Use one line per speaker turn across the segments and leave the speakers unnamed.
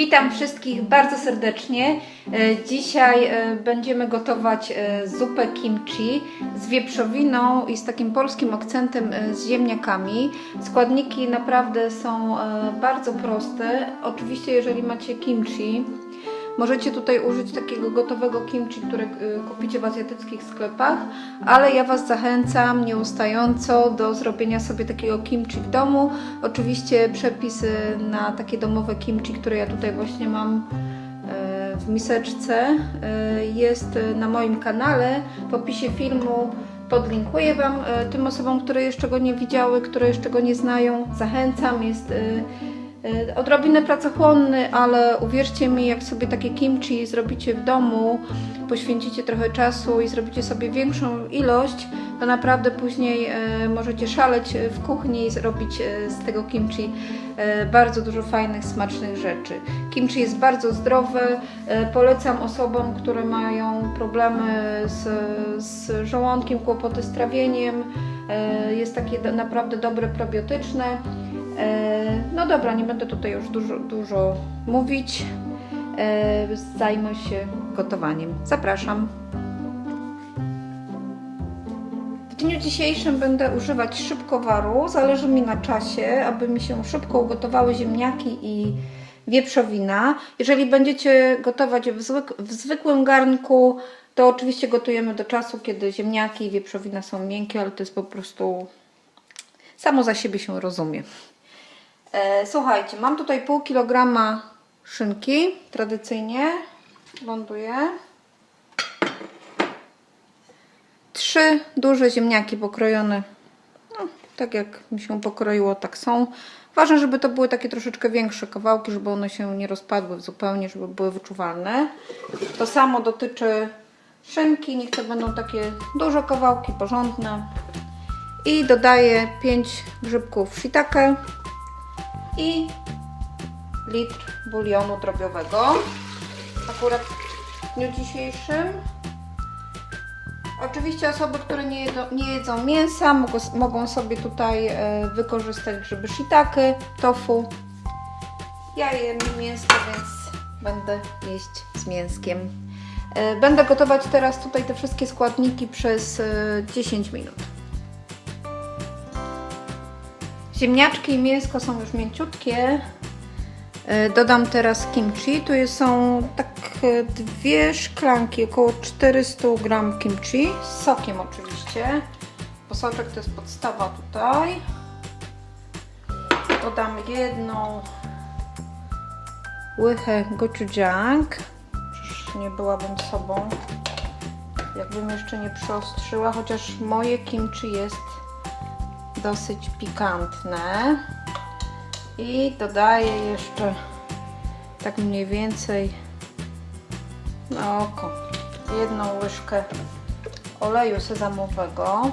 Witam wszystkich bardzo serdecznie. E, Dzisiaj e, będziemy gotować e, zupę kimchi z wieprzowiną i z takim polskim akcentem z ziemniakami. Składniki naprawdę są bardzo proste. Oczywiście jeżeli macie kimchi, Możecie tutaj użyć takiego gotowego kimchi, które y, kupicie w azjatyckich sklepach, ale ja Was zachęcam nieustająco do zrobienia sobie takiego kimchi w domu. Oczywiście przepisy na takie domowe kimchi, które ja tutaj właśnie mam e, w miseczce, e, jest na moim kanale. W opisie filmu podlinkuję Wam tym osobom, które jeszcze go nie widziały, które jeszcze go nie znają. Zachęcam, jest Odrobinę pracochłonny, ale uwierzcie mi, jak sobie takie kimchi zrobicie w domu, poświęcicie trochę czasu i zrobicie sobie większą ilość, to naprawdę później e, możecie szaleć w kuchni i zrobić e, z tego kimchi e, bardzo dużo fajnych, smacznych rzeczy. Kimchi jest bardzo zdrowe. E, polecam osobom, które mają problemy z, z żołądkiem, kłopoty z trawieniem. E, jest takie naprawdę dobre, probiotyczne. E, No dobra, nie będę tutaj już dużo, dużo mówić. E, Zajmę się gotowaniem. Zapraszam. W dniu dzisiejszym będę używać szybkowaru. Zależy mi na czasie, aby mi się szybko ugotowały ziemniaki i wieprzowina. Jeżeli będziecie gotować w, zwyk w zwykłym garnku, to oczywiście gotujemy do czasu, kiedy ziemniaki i wieprzowina są miękkie, ale to jest po prostu samo za siebie się rozumie. E, słuchajcie, mam tutaj pół kilograma szynki, tradycyjnie ląduje. Trzy duże ziemniaki pokrojone, no, tak jak mi się pokroiło, tak są. Ważne, żeby to były takie troszeczkę większe kawałki, żeby one się nie rozpadły zupełnie, żeby były wyczuwalne. To samo dotyczy szynki, niech to będą takie duże kawałki, porządne. I dodaję 5 grzybków shiitake i litr bulionu drobiowego. Akurat w dniu dzisiejszym. Oczywiście osoby, które nie jedzą, nie jedzą mięsa, mogą, sobie tutaj e, wykorzystać grzyby shiitake, tofu. Ja jem mięsko, więc będę jeść z mięskiem. E, Będę gotować teraz tutaj te wszystkie składniki przez e, 10 minut. Ziemniaczki i mięsko są już mięciutkie. E, Dodam teraz kimchi. Tu są tak e, dwie szklanki, około 400 gram kimchi. Z sokiem oczywiście. Bo soczek to jest podstawa tutaj. Dodam jedną łychę gochujang. Przecież nie byłabym sobą, jakbym jeszcze nie przyostrzyła, chociaż moje kimchi jest dosyć pikantne. I dodaję jeszcze tak mniej więcej na oko jedną łyżkę oleju sezamowego.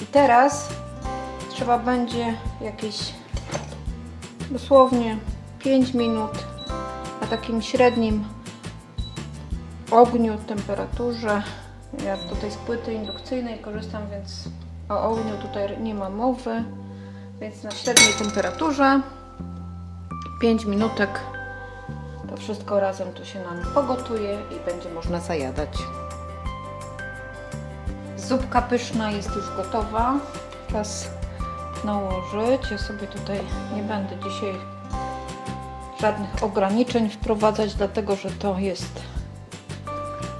I teraz trzeba będzie jakieś dosłownie 5 minut na takim średnim ogniu, temperaturze. Ja tutaj z płyty indukcyjnej korzystam, więc o ogniu tutaj nie ma mowy. Więc na średniej temperaturze 5 minutek to wszystko razem tu się nam pogotuje i będzie można zajadać. Zupka pyszna jest już gotowa. Czas nałożyć. Ja sobie tutaj nie będę dzisiaj żadnych ograniczeń wprowadzać, dlatego że to jest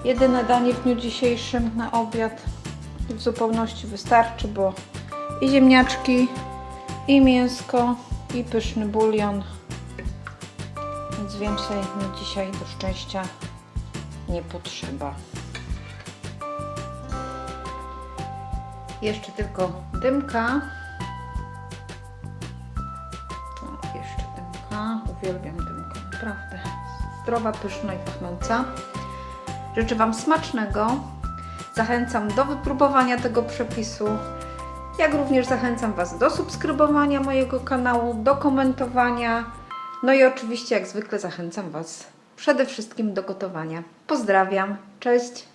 jedyne danie w dniu dzisiejszym na obiad. W zupełności wystarczy, bo i ziemniaczki, i mięsko, i pyszny bulion. Więc więcej mi dzisiaj do szczęścia nie potrzeba. Jeszcze tylko dymka. O, jeszcze dymka. Uwielbiam dymkę, naprawdę. Zdrowa, pyszna i pachnąca. Życzę Wam smacznego. Zachęcam do wypróbowania tego przepisu. Jak również zachęcam Was do subskrybowania mojego kanału, do komentowania. No i oczywiście, jak zwykle, zachęcam Was przede wszystkim do gotowania. Pozdrawiam, cześć!